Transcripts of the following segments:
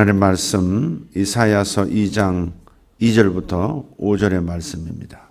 하나님 말씀 이사야서 2장 2절부터 5절의 말씀입니다.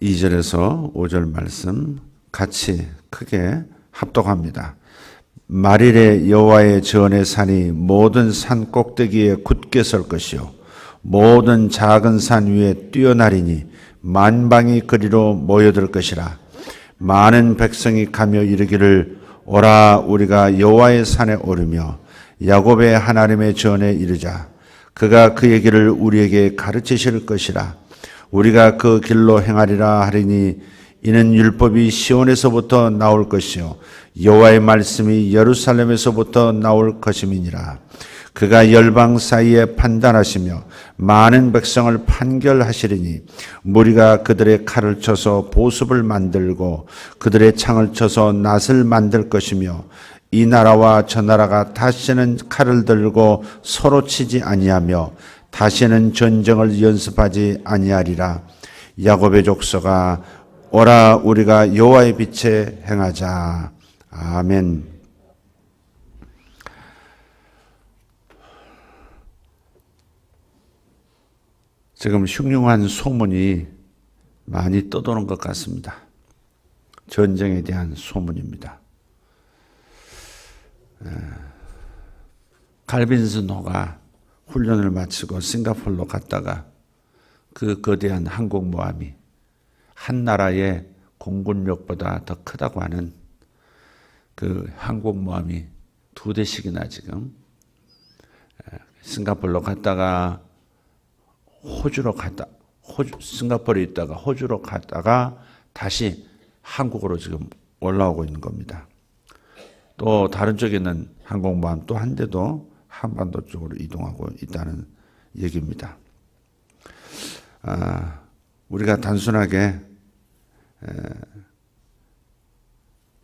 2절에서 5절 말씀 같이 크게 합독합니다. 말일에 여호와의 전의 산이 모든 산 꼭대기에 굳게 설 것이요 모든 작은 산 위에 뛰어나리니 만방이 그리로 모여들 것이라 많은 백성이 가며 이르기를 오라 우리가 여호와의 산에 오르며 야곱의 하나님의 전에 이르자. 그가 그 얘기를 우리에게 가르치실 것이라. 우리가 그 길로 행하리라 하리니 이는 율법이 시온에서부터 나올 것이요 여호와의 말씀이 예루살렘에서부터 나올 것임이니라 그가 열방 사이에 판단하시며 많은 백성을 판결하시리니 무리가 그들의 칼을 쳐서 보습을 만들고 그들의 창을 쳐서 낫을 만들 것이며 이 나라와 저 나라가 다시는 칼을 들고 서로 치지 아니하며 다시는 전쟁을 연습하지 아니하리라 야곱의 족속아 오라 우리가 여호와의 빛에 행하자 아멘. 지금 흉흉한 소문이 많이 떠도는 것 같습니다. 전쟁에 대한 소문입니다. 갈빈슨호가 훈련을 마치고 싱가폴로 갔다가 그 거대한 항공모함이 한 나라의 공군력보다 더 크다고 하는 그 항공모함이 두 대씩이나 지금 싱가폴로 갔다가 호주로 갔다 호주 싱가포르에 있다가 호주로 갔다가 다시 한국으로 지금 올라오고 있는 겁니다. 또 다른 쪽에 있는 항공모함 또 한 대도 한반도 쪽으로 이동하고 있다는 얘기입니다. 아, 우리가 단순하게 에,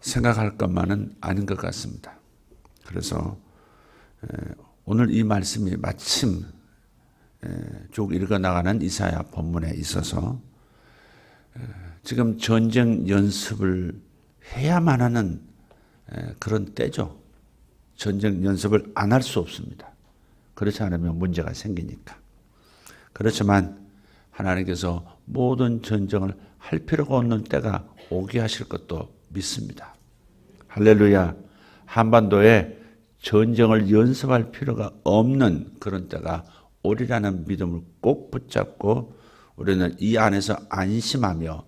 생각할 것만은 아닌 것 같습니다. 그래서 에, 오늘 이 말씀이 마침 쭉 읽어나가는 이사야 본문에 있어서 지금 전쟁 연습을 해야만 하는 그런 때죠. 전쟁 연습을 안 할 수 없습니다. 그렇지 않으면 문제가 생기니까. 그렇지만 하나님께서 모든 전쟁을 할 필요가 없는 때가 오게 하실 것도 믿습니다. 할렐루야. 한반도에 전쟁을 연습할 필요가 없는 그런 때가 오리라는 믿음을 꼭 붙잡고 우리는 이 안에서 안심하며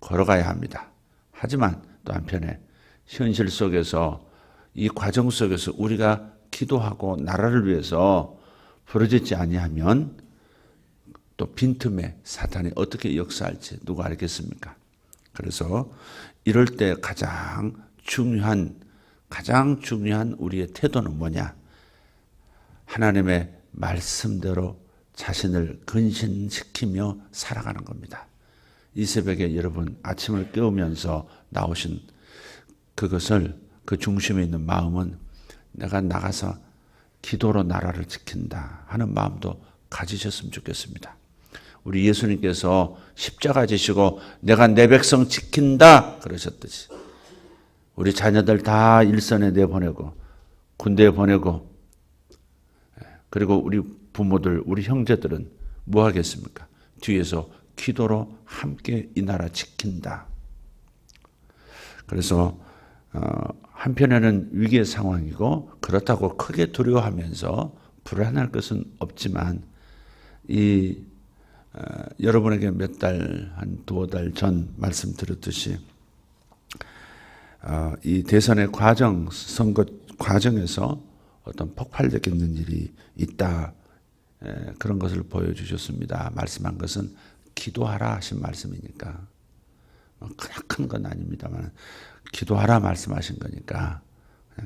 걸어가야 합니다. 하지만 또 한편에 현실 속에서 이 과정 속에서 우리가 기도하고 나라를 위해서 부르짖지 아니하면 또 빈틈에 사탄이 어떻게 역사할지 누가 알겠습니까? 그래서 이럴 때 가장 중요한 가장 중요한 우리의 태도는 뭐냐? 하나님의 말씀대로 자신을 근신시키며 살아가는 겁니다. 이 새벽에 여러분 아침을 깨우면서 나오신 그것을 그 중심에 있는 마음은 내가 나가서 기도로 나라를 지킨다 하는 마음도 가지셨으면 좋겠습니다. 우리 예수님께서 십자가 지시고 내가 내 백성 지킨다 그러셨듯이 우리 자녀들 다 일선에 내보내고 군대에 보내고 그리고 우리 부모들, 우리 형제들은 뭐 하겠습니까? 뒤에서 기도로 함께 이 나라 지킨다. 그래서 어, 한편에는 위기의 상황이고 그렇다고 크게 두려워하면서 불안할 것은 없지만 이 어, 여러분에게 몇 달, 한 두어 달 전 말씀드렸듯이 어, 이 대선의 과정, 선거 과정에서 어떤 폭발적인 일이 있다. 그런 것을 보여주셨습니다. 말씀한 것은 기도하라 하신 말씀이니까. 뭐 크나큰 건 아닙니다만 기도하라 말씀하신 거니까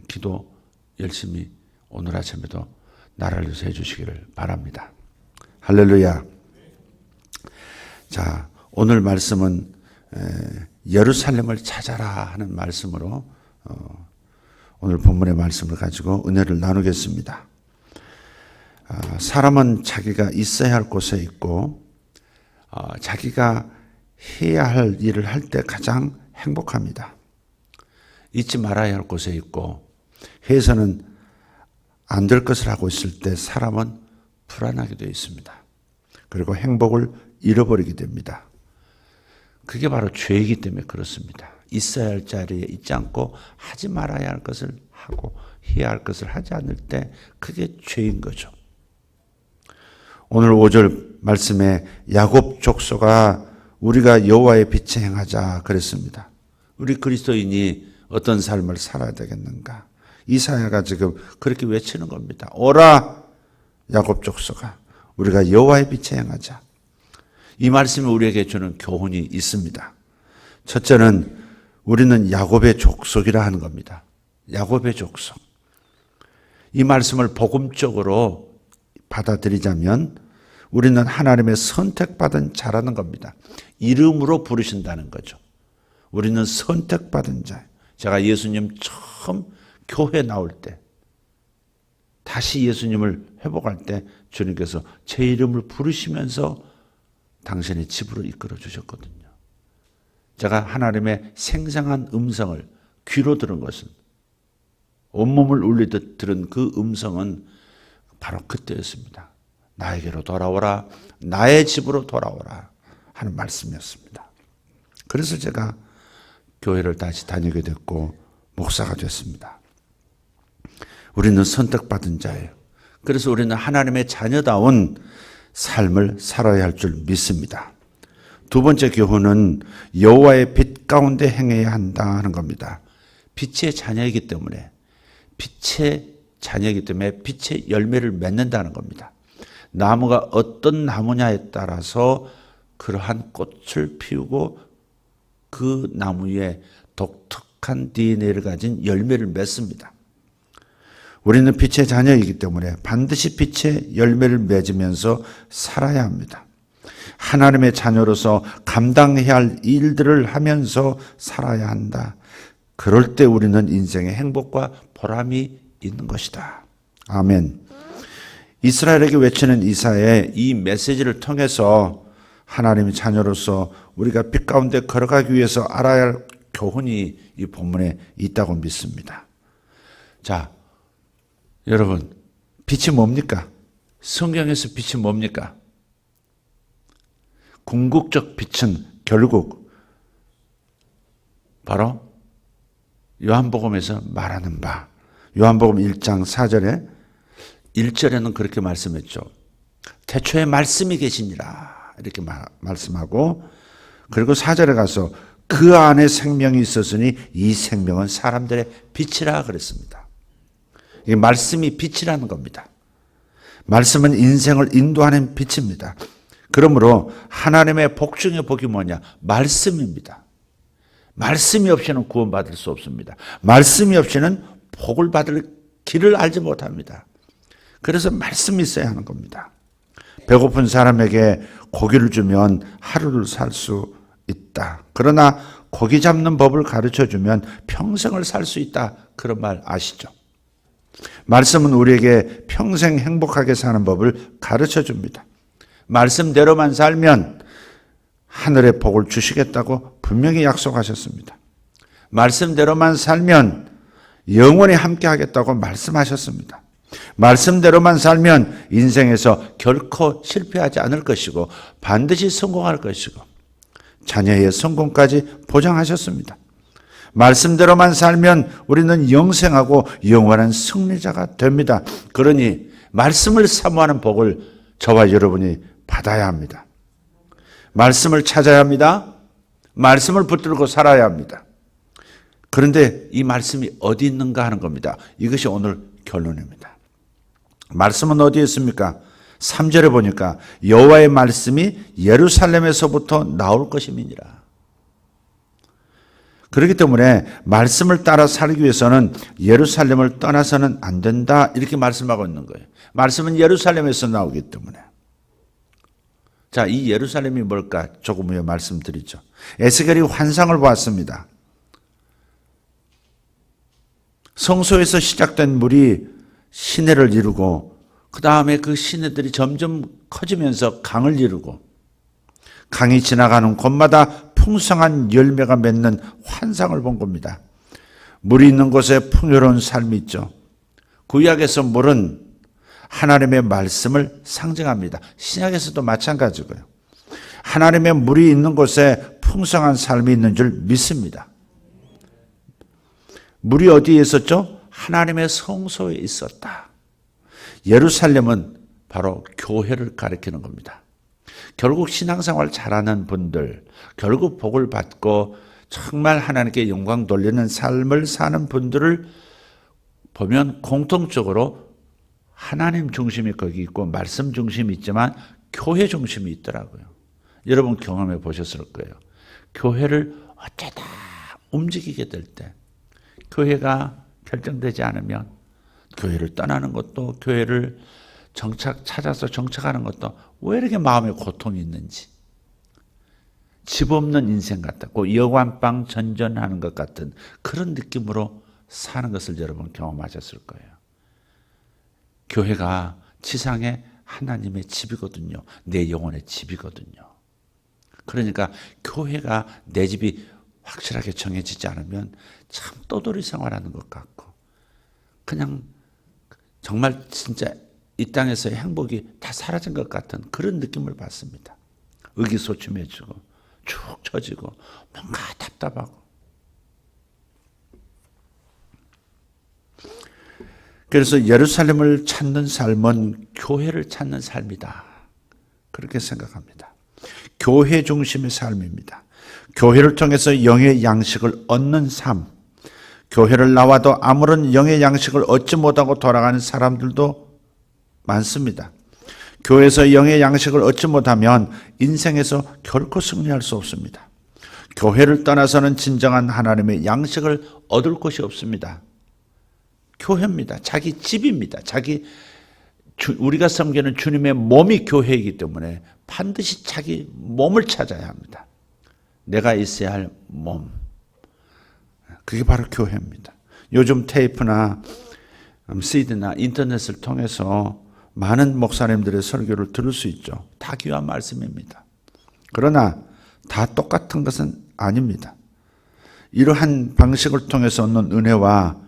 기도 열심히 오늘 아침에도 나라를 위해서 해주시기를 바랍니다. 할렐루야. 자, 오늘 말씀은 예루살렘을 찾아라 하는 말씀으로 어, 오늘 본문의 말씀을 가지고 은혜를 나누겠습니다. 아, 사람은 자기가 있어야 할 곳에 있고 아, 자기가 해야 할 일을 할 때 가장 행복합니다. 잊지 말아야 할 곳에 있고 해서는 안 될 것을 하고 있을 때 사람은 불안하게 되어 있습니다. 그리고 행복을 잃어버리게 됩니다. 그게 바로 죄이기 때문에 그렇습니다. 있어야 할 자리에 있지 않고 하지 말아야 할 것을 하고 해야 할 것을 하지 않을 때 그게 죄인 거죠. 오늘 5절 말씀에 야곱 족소가 우리가 여호와의 빛에 행하자 그랬습니다. 우리 그리스도인이 어떤 삶을 살아야 되겠는가? 이사야가 지금 그렇게 외치는 겁니다. 오라 야곱 족소가 우리가 여호와의 빛에 행하자. 이 말씀이 우리에게 주는 교훈이 있습니다. 첫째는 우리는 야곱의 족속이라 하는 겁니다. 야곱의 족속. 이 말씀을 복음적으로 받아들이자면 우리는 하나님의 선택받은 자라는 겁니다. 이름으로 부르신다는 거죠. 우리는 선택받은 자. 제가 예수님 처음 교회 나올 때, 다시 예수님을 회복할 때 주님께서 제 이름을 부르시면서 당신의 집으로 이끌어 주셨거든요. 제가 하나님의 생생한 음성을 귀로 들은 것은 온몸을 울리듯 들은 그 음성은 바로 그때였습니다. 나에게로 돌아오라, 나의 집으로 돌아오라 하는 말씀이었습니다. 그래서 제가 교회를 다시 다니게 됐고 목사가 됐습니다. 우리는 선택받은 자예요. 그래서 우리는 하나님의 자녀다운 삶을 살아야 할 줄 믿습니다. 두 번째 교훈은 여호와의 빛 가운데 행해야 한다 하는 겁니다. 빛의 자녀이기 때문에 빛의 자녀이기 때문에 빛의 열매를 맺는다는 겁니다. 나무가 어떤 나무냐에 따라서 그러한 꽃을 피우고 그 나무에 독특한 DNA를 가진 열매를 맺습니다. 우리는 빛의 자녀이기 때문에 반드시 빛의 열매를 맺으면서 살아야 합니다. 하나님의 자녀로서 감당해야 할 일들을 하면서 살아야 한다. 그럴 때 우리는 인생의 행복과 보람이 있는 것이다. 아멘. 이스라엘에게 외치는 이사의 이 메시지를 통해서 하나님의 자녀로서 우리가 빛 가운데 걸어가기 위해서 알아야 할 교훈이 이 본문에 있다고 믿습니다. 자, 여러분, 빛이 뭡니까? 성경에서 빛이 뭡니까? 궁극적 빛은 결국 바로 요한복음에서 말하는 바. 요한복음 1장 4절에 1절에는 그렇게 말씀했죠. 태초에 말씀이 계시니라. 이렇게 마, 말씀하고 그리고 4절에 가서 그 안에 생명이 있었으니 이 생명은 사람들의 빛이라 그랬습니다. 이 말씀이 빛이라는 겁니다. 말씀은 인생을 인도하는 빛입니다. 그러므로 하나님의 복중의 복이 뭐냐? 말씀입니다. 말씀이 없이는 구원받을 수 없습니다. 말씀이 없이는 복을 받을 길을 알지 못합니다. 그래서 말씀이 있어야 하는 겁니다. 배고픈 사람에게 고기를 주면 하루를 살 수 있다. 그러나 고기 잡는 법을 가르쳐 주면 평생을 살 수 있다. 그런 말 아시죠? 말씀은 우리에게 평생 행복하게 사는 법을 가르쳐 줍니다. 말씀대로만 살면 하늘의 복을 주시겠다고 분명히 약속하셨습니다. 말씀대로만 살면 영원히 함께 하겠다고 말씀하셨습니다. 말씀대로만 살면 인생에서 결코 실패하지 않을 것이고 반드시 성공할 것이고 자녀의 성공까지 보장하셨습니다. 말씀대로만 살면 우리는 영생하고 영원한 승리자가 됩니다. 그러니 말씀을 사모하는 복을 저와 여러분이 받아야 합니다. 말씀을 찾아야 합니다. 말씀을 붙들고 살아야 합니다. 그런데 이 말씀이 어디 있는가 하는 겁니다. 이것이 오늘 결론입니다. 말씀은 어디에 있습니까? 3절에 보니까 여호와의 말씀이 예루살렘에서부터 나올 것임이니라. 그렇기 때문에 말씀을 따라 살기 위해서는 예루살렘을 떠나서는 안 된다 이렇게 말씀하고 있는 거예요. 말씀은 예루살렘에서 나오기 때문에. 자, 이 예루살렘이 뭘까? 조금 후에 말씀드리죠. 에스겔이 환상을 보았습니다. 성소에서 시작된 물이 시내를 이루고 그 다음에 그 시내들이 점점 커지면서 강을 이루고 강이 지나가는 곳마다 풍성한 열매가 맺는 환상을 본 겁니다. 물이 있는 곳에 풍요로운 삶이 있죠. 구약에서 물은 하나님의 말씀을 상징합니다. 신약에서도 마찬가지고요. 하나님의 물이 있는 곳에 풍성한 삶이 있는 줄 믿습니다. 물이 어디에 있었죠? 하나님의 성소에 있었다. 예루살렘은 바로 교회를 가리키는 겁니다. 결국 신앙생활 잘하는 분들, 결국 복을 받고 정말 하나님께 영광 돌리는 삶을 사는 분들을 보면 공통적으로 하나님 중심이 거기 있고 말씀 중심이 있지만 교회 중심이 있더라고요. 여러분 경험해 보셨을 거예요. 교회를 어쩌다 움직이게 될 때, 교회가 결정되지 않으면 교회를 떠나는 것도 교회를 정착 찾아서 정착하는 것도 왜 이렇게 마음에 고통이 있는지 집 없는 인생 같다고 여관방 전전하는 것 같은 그런 느낌으로 사는 것을 여러분 경험하셨을 거예요. 교회가 지상의 하나님의 집이거든요. 내 영혼의 집이거든요. 그러니까 교회가 내 집이 확실하게 정해지지 않으면 참 떠돌이 생활하는 것 같고 그냥 정말 진짜 이 땅에서의 행복이 다 사라진 것 같은 그런 느낌을 받습니다. 의기소침해지고 축 처지고 뭔가 답답하고 그래서 예루살렘을 찾는 삶은 교회를 찾는 삶이다. 그렇게 생각합니다. 교회 중심의 삶입니다. 교회를 통해서 영의 양식을 얻는 삶. 교회를 나와도 아무런 영의 양식을 얻지 못하고 돌아가는 사람들도 많습니다. 교회에서 영의 양식을 얻지 못하면 인생에서 결코 승리할 수 없습니다. 교회를 떠나서는 진정한 하나님의 양식을 얻을 곳이 없습니다. 교회입니다. 자기 집입니다. 자기 주, 우리가 섬기는 주님의 몸이 교회이기 때문에 반드시 자기 몸을 찾아야 합니다. 내가 있어야 할 몸. 그게 바로 교회입니다. 요즘 테이프나 CD나 인터넷을 통해서 많은 목사님들의 설교를 들을 수 있죠. 다 귀한 말씀입니다. 그러나 다 똑같은 것은 아닙니다. 이러한 방식을 통해서 얻는 은혜와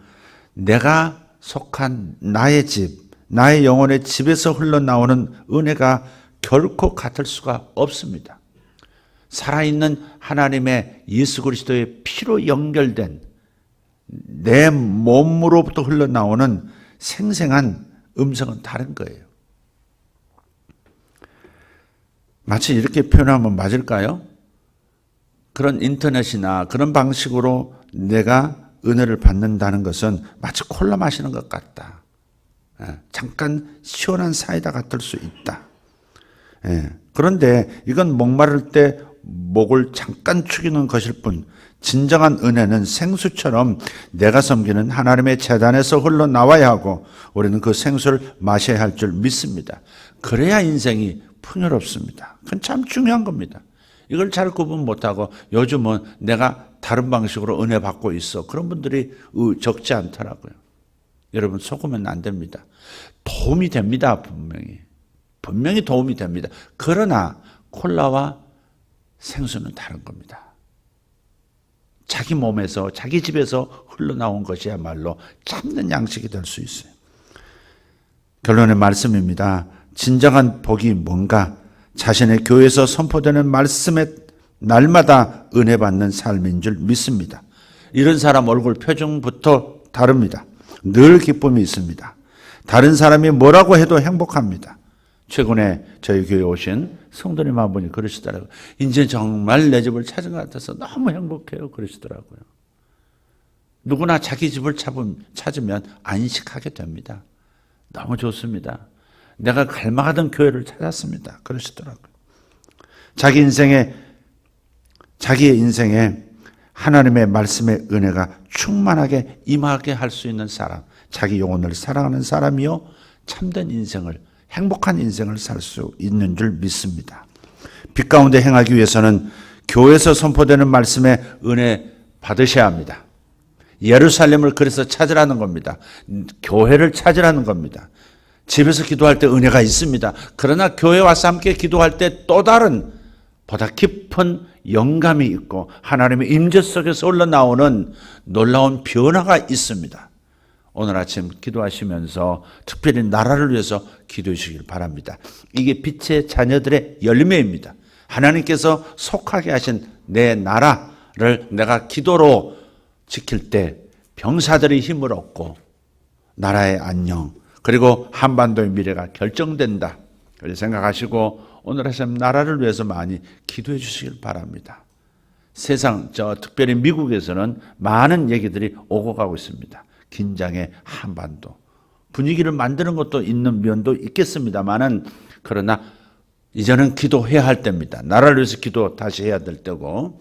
내가 속한 나의 집, 나의 영혼의 집에서 흘러나오는 은혜가 결코 같을 수가 없습니다. 살아있는 하나님의 예수 그리스도의 피로 연결된 내 몸으로부터 흘러나오는 생생한 음성은 다른 거예요. 마치 이렇게 표현하면 맞을까요? 그런 인터넷이나 그런 방식으로 내가 은혜를 받는다는 것은 마치 콜라 마시는 것 같다. 예, 잠깐 시원한 사이다 같을 수 있다. 예, 그런데 이건 목마를 때 목을 잠깐 축이는 것일 뿐 진정한 은혜는 생수처럼 내가 섬기는 하나님의 재단에서 흘러나와야 하고 우리는 그 생수를 마셔야 할 줄 믿습니다. 그래야 인생이 풍요롭습니다. 그건 참 중요한 겁니다. 이걸 잘 구분 못하고 요즘은 내가 다른 방식으로 은혜 받고 있어. 그런 분들이 적지 않더라고요. 여러분 속으면 안 됩니다. 도움이 됩니다. 분명히. 분명히 도움이 됩니다. 그러나 콜라와 생수는 다른 겁니다. 자기 몸에서 자기 집에서 흘러나온 것이야말로 참는 양식이 될 수 있어요. 결론의 말씀입니다. 진정한 복이 뭔가 자신의 교회에서 선포되는 말씀에 날마다 은혜 받는 삶인 줄 믿습니다. 이런 사람 얼굴 표정부터 다릅니다. 늘 기쁨이 있습니다. 다른 사람이 뭐라고 해도 행복합니다. 최근에 저희 교회 오신 성도님 한 분이 그러시더라고요. 이제 정말 내 집을 찾은 것 같아서 너무 행복해요. 그러시더라고요. 누구나 자기 집을 찾으면 안식하게 됩니다. 너무 좋습니다. 내가 갈망하던 교회를 찾았습니다. 그러시더라고요. 자기 인생에 자기의 인생에 하나님의 말씀의 은혜가 충만하게 임하게 할 수 있는 사람, 자기 영혼을 사랑하는 사람이요 참된 인생을 행복한 인생을 살 수 있는 줄 믿습니다. 빛 가운데 행하기 위해서는 교회에서 선포되는 말씀의 은혜 받으셔야 합니다. 예루살렘을 그래서 찾으라는 겁니다. 교회를 찾으라는 겁니다. 집에서 기도할 때 은혜가 있습니다. 그러나 교회 와서 함께 기도할 때 또 다른 보다 깊은 영감이 있고 하나님의 임재 속에서 흘러나오는 놀라운 변화가 있습니다. 오늘 아침 기도하시면서 특별히 나라를 위해서 기도해 주시길 바랍니다. 이게 빛의 자녀들의 열매입니다. 하나님께서 속하게 하신 내 나라를 내가 기도로 지킬 때 병사들의 힘을 얻고 나라의 안녕 그리고 한반도의 미래가 결정된다. 그렇게 생각하시고 오늘 하신 나라를 위해서 많이 기도해 주시길 바랍니다. 세상 저 특별히 미국에서는 많은 얘기들이 오고 가고 있습니다. 긴장의 한반도 분위기를 만드는 것도 있는 면도 있겠습니다만은 그러나 이제는 기도해야 할 때입니다. 나라를 위해서 기도 다시 해야 될 때고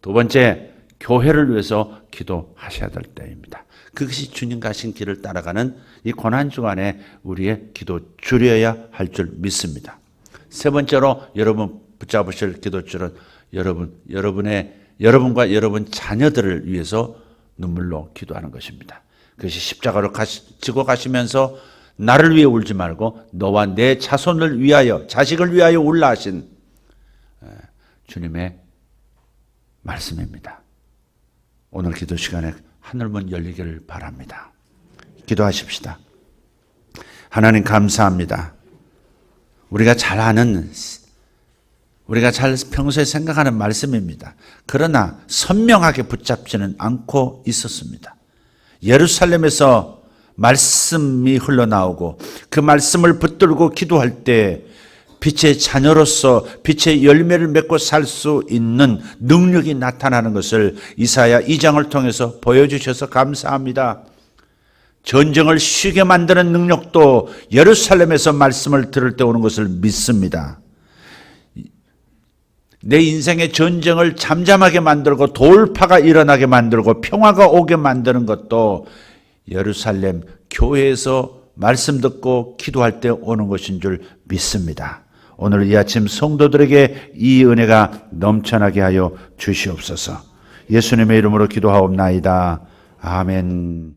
두 번째 교회를 위해서 기도하셔야 될 때입니다. 그것이 주님 가신 길을 따라가는 이 고난 주간에 우리의 기도 줄여야 할 줄 믿습니다. 세 번째로 여러분 붙잡으실 기도줄은 여러분 여러분의 여러분과 여러분 자녀들을 위해서 눈물로 기도하는 것입니다. 그것이 십자가로 가시, 지고 가시면서 나를 위해 울지 말고 너와 내 자손을 위하여 자식을 위하여 울라 하신 에, 주님의 말씀입니다. 오늘 기도 시간에 하늘문 열리기를 바랍니다. 기도하십시다. 하나님 감사합니다. 우리가 잘 아는 우리가 잘 평소에 생각하는 말씀입니다. 그러나 선명하게 붙잡지는 않고 있었습니다. 예루살렘에서 말씀이 흘러나오고 그 말씀을 붙들고 기도할 때 빛의 자녀로서 빛의 열매를 맺고 살 수 있는 능력이 나타나는 것을 이사야 2장을 통해서 보여주셔서 감사합니다. 전쟁을 쉬게 만드는 능력도 예루살렘에서 말씀을 들을 때 오는 것을 믿습니다. 내 인생의 전쟁을 잠잠하게 만들고 돌파가 일어나게 만들고 평화가 오게 만드는 것도 예루살렘 교회에서 말씀 듣고 기도할 때 오는 것인 줄 믿습니다. 오늘 이 아침 성도들에게 이 은혜가 넘쳐나게 하여 주시옵소서. 예수님의 이름으로 기도하옵나이다. 아멘.